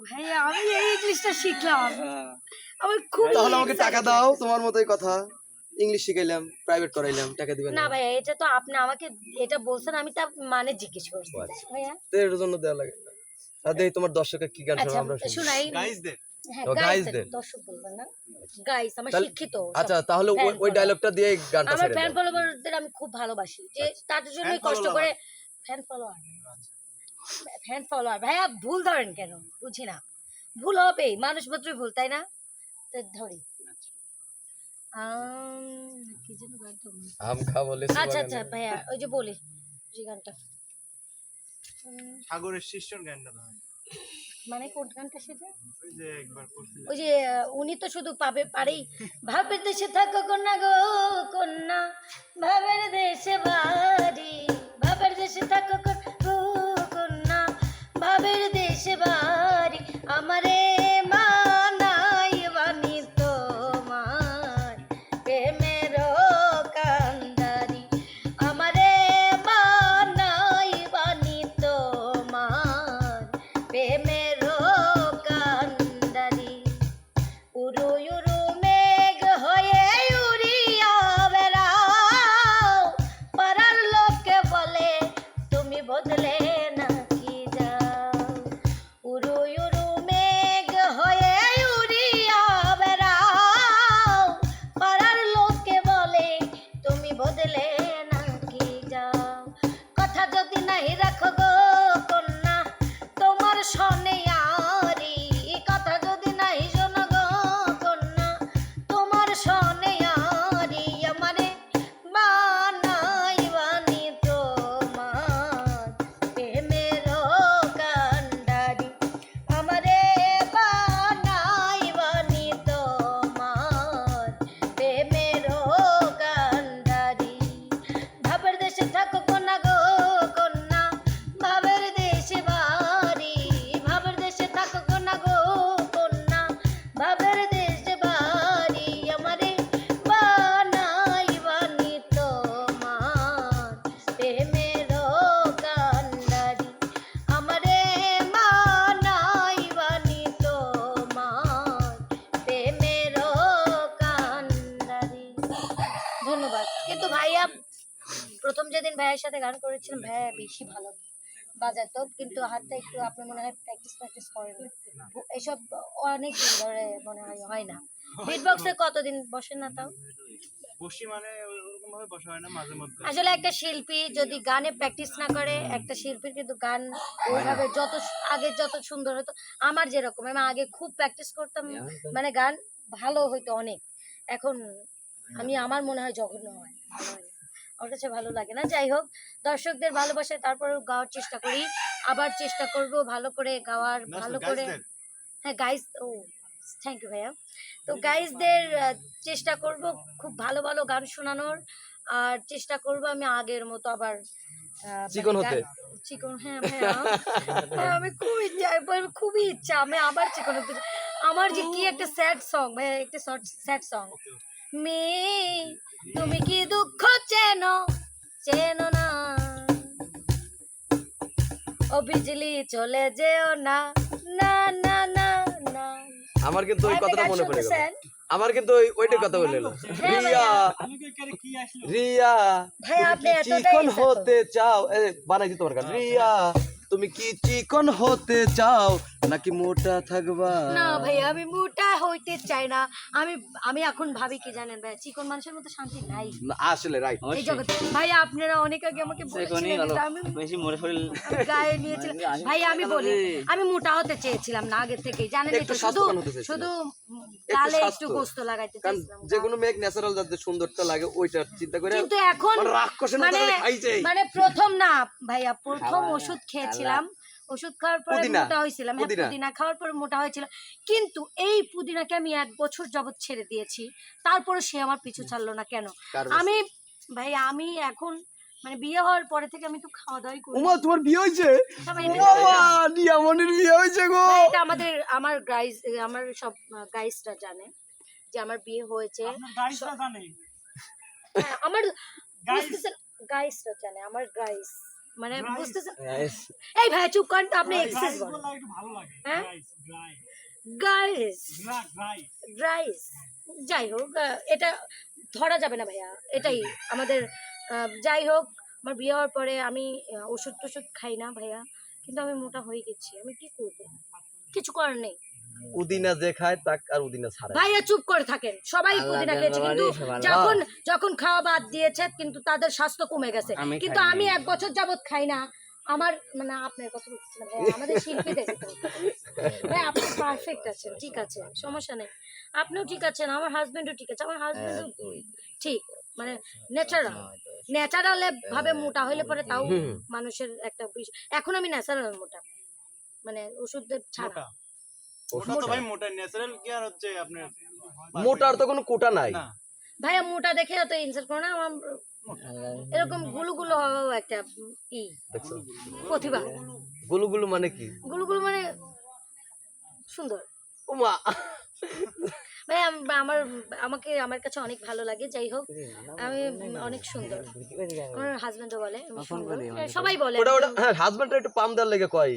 ভাইয়া আমি এই ইংলিশটা শিখলাম। আমার খুব তাহলে আমাকে টাকা দাও তোমার মতোই কথা। ইংলিশ শিখাইলাম প্রাইভেট করাইলাম টাকা দিবেন না। ভাইয়া এটা তো আপনি আমাকে এটা বলছেন আমি তা মানে জিজ্ঞেস করছি। আচ্ছা। ভাইয়া? তো এর জন্য দেওয়া লাগে। না। আর দেখি তোমার দর্শকের কি গান আচ্ছা আমরা শুনি। শোনাই। হ্যাঁ গাইস গাইসদের। দর্শক বলবেন না। গাইস আমার শিক্ষিত আচ্ছা তাহলে ওই-। ডায়লগটা দিয়ে গানটা আমার ফ্যান ফলোয়ারদের আমি খুব ভালোবাসি। যে তাদের জন্য কষ্ট করে ফ্যান ফলোয়ার ফ্যান ফলোয়ার ভাইয়া ভুল ধরেন কেন? বুঝি না। ভুল হবেই। মানুষ মাত্রই ভুল তাই না? তো ধরি। কি যেন গানটা আম খা বলে আচ্ছা আচ্ছা ভাইয়া ওই যে বলি যে গানটা। সাগরের শিষ্যর গানটা মানে কোন গানটা সেটা? ওই যে একবার করছিলেন ওই যে আহ, উনি তো শুধু পাবে পারেই। ভাবের দেশে থাকো কন্যা গো কন্যা। ভাবের দেশে বাড়ি যেদিন ভাইয়ের সাথে গান করেছিলাম। ভাইয়া বেশি ভালো বাজাতো কিন্তু হাতটা একটু আপনি মনে হয় প্র্যাকটিস প্র্যাকটিস করেন। এসব অনেক দিন ধরে মনে হয় হয় না। বিট বক্সে কতদিন বসেন না তাও? বসি মানে ওরকম ভাবে বসা হয় না মাঝে মধ্যে। আসলে একটা শিল্পী যদি গানে প্র্যাকটিস না করে একটা শিল্পীর কিন্তু গান ওইভাবে যত আগে যত সুন্দর হতো আমার যেরকম আমি আগে খুব প্র্যাকটিস করতাম মানে গান ভালো হইতো অনেক। এখন আমি আমার মনে হয় জঘন্য হয়। আমার কাছে ভালো লাগে না। যাই হোক দর্শকদের ভালোবাসায় তারপরে গাওয়ার চেষ্টা করি। আবার চেষ্টা করব ভালো করে গাওয়ার ভালো করে হ্যাঁ গাইজ ও থ্যাংক ইউ ভাইয়া। তো গাইজদের চেষ্টা করব খুব ভালো ভালো গান শোনানোর। আর চেষ্টা করব আমি আগের মতো আবার চিকন মানে হতে। চিকন হ্যাঁ ভাইয়া। হ্যাঁ, আমি খুব ইচ্ছা আমার খুবই ইচ্ছা আমি আবার চিকন হতে আমার যে কি একটা স্যাড সং ভাইয়া একটা স্যাড সং মেয়ে তুমি কি দুঃখ চেনো চেনো না। ও বিজলি চলে যেও না না না না না। আমার কিন্তু ওই কথাটা মনে পড়ে গেল? আমার কিন্তু ওই ওইটার কথা বলে এলো হ্যাঁ রিয়া রিয়া ভাই, তুমি আপনি এতটাই হতে চাও? এ বানাইছি তোমার গান। রিয়া তুমি কি চিকন হতে চাও নাকি মোটা থাকবা? না ভাই আমি মোটা হইতে চাই না। আমি আমি এখন ভাবি কি জানেন ভাই চিকন মানুষের মতো শান্তি নাই। না, আসলে রাইট এই জগতে। ভাই আপনারা অনেক আগে আমাকে বলেছিলেন এটা আমি বেশি মরে শরীর গায়ে নিয়েছিলাম। ভাই আমি বলি আমি মোটা হতে চেয়েছিলাম না আগে থেকেই জানেন একটু তো শুধু। শুধু গালে একটু গোস্ত লাগাইতে কারণ চেয়েছিলাম। যে কোনো মেঘ ন্যাচারাল যাতে সুন্দরটা লাগে ওইটা চিন্তা করে কিন্তু এখন মানে মানে। মানে প্রথম না ভাইয়া প্রথম ওষুধ খেয়েছিলাম ওষুধ খাওয়ার পরে মোটা হয়েছিলাম হ্যাঁ পুদিনা। খাওয়ার পরে মোটা হয়েছিল। কিন্তু এই পুদিনাকে আমি এক বছর যাবত ছেড়ে দিয়েছি তারপরে সে আমার পিছু ছাড়লো না কেন? আমি ভাই আমি এখন মানে বিয়ে হওয়ার পরে থেকে আমি তো খাওয়া দাওয়াই করি উমা তোমার বিয়ে হয়েছে? এটা- বাবা বিয়ে হয়েছে গো। এটা আমাদের আমার গাইস আমার সব গাইসরা জানে যে আমার বিয়ে হয়েছে। গাইসরা জানে? হ্যাঁ, আমার গাইসরা জানে আমার গাইস মানে বুঝতেছেন এই ভাই চুপ করেন তো আপনি এক্সেস বলেন হ্যাঁ? গাইস রাইস যাই হোক এটা ধরা যাবে না ভাইয়া এটাই আমাদের যাই হোক আমার বিয়ে হওয়ার পরে আমি ওষুধ টষুধ খাই না ভাইয়া কিন্তু আমি মোটা হয়ে গেছি আমি কি করব? কিছু করার নেই। উদিনা যে খায় তাক আর উদিনা ছাড়ে ভাইয়া চুপ করে থাকেন। সবাই জানে খেয়েছে কিন্তু যখন যখন খাওয়া বাদ দিয়েছে কিন্তু তাদের স্বাস্থ্য কমে গেছে। কিন্তু আমি এক বছর যাবত খাই না। আমার মানে আপনার কথা বলছি আমাদের শিল্পীদের। ভাই আপনি পারফেক্ট আছেন ঠিক আছে সমস্যা নেই। আপনিও ঠিক আছেন আমার হাজবেন্ডও ঠিক আছে আমার হাজবেন্ডও ঠিক। মানে ন্যাচারাল ন্যাচারাল ভাবে মোটা হইলে পরে তাও মানুষের একটা এখন আমি ন্যাচারাল মোটা। মানে ওষুধের ছাড়া। মোটার তো কোনো কোটা নাই। না। ভাইয়া মোটা দেখে তো ইনসাল্ট করো না আমার এরকমগুলো গুলো হওয়াও একটা ই প্রতিভা। গুলু গুলু মানে কি? গুলো গুলো মানে সুন্দর। ওমা ভাই আম- আমার আমাকে আমার কাছে অনেক ভালো লাগে যাই হোক আমি অনেক সুন্দর। আমার হাজবেন্ডও বলে সবাই বলে। ওটা ওটা হ্যাঁ হাজবেন্ড একটু পাম দেওয়ার লেগে কয়।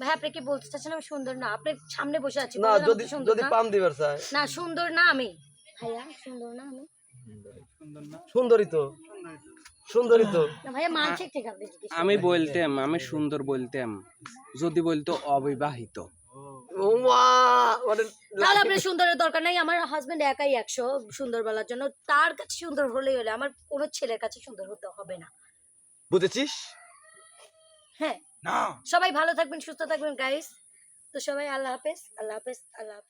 ভাই আপনি কি বলতে চাচ্ছেন আমি সুন্দর না? আপনি সামনে বসে আছি না যদি সুন্দর যদি পাম দিবার চায়। না সুন্দর না আমি। ভাইয়া সুন্দর না আমি। সুন্দর তো। সুন্দরই তো। আমি বলতাম আমি সুন্দর বলতাম। যদি বলতো অবিবাহিত। মানে তাহলে আপনার সুন্দরের দরকার নাই। আমার হাজবেন্ড একাই একশো সুন্দর বলার জন্য। তার কাছে সুন্দর হলেই হলে। আমার কোনো ছেলের কাছে সুন্দর হতে হবে না। বুঝেছিস? হ্যাঁ। সবাই ভালো থাকবেন সুস্থ থাকবেন গাইস তো সবাই আল্লাহ হাফেজ আল্লাহ হাফেজ আল্লাহ হাফেজ।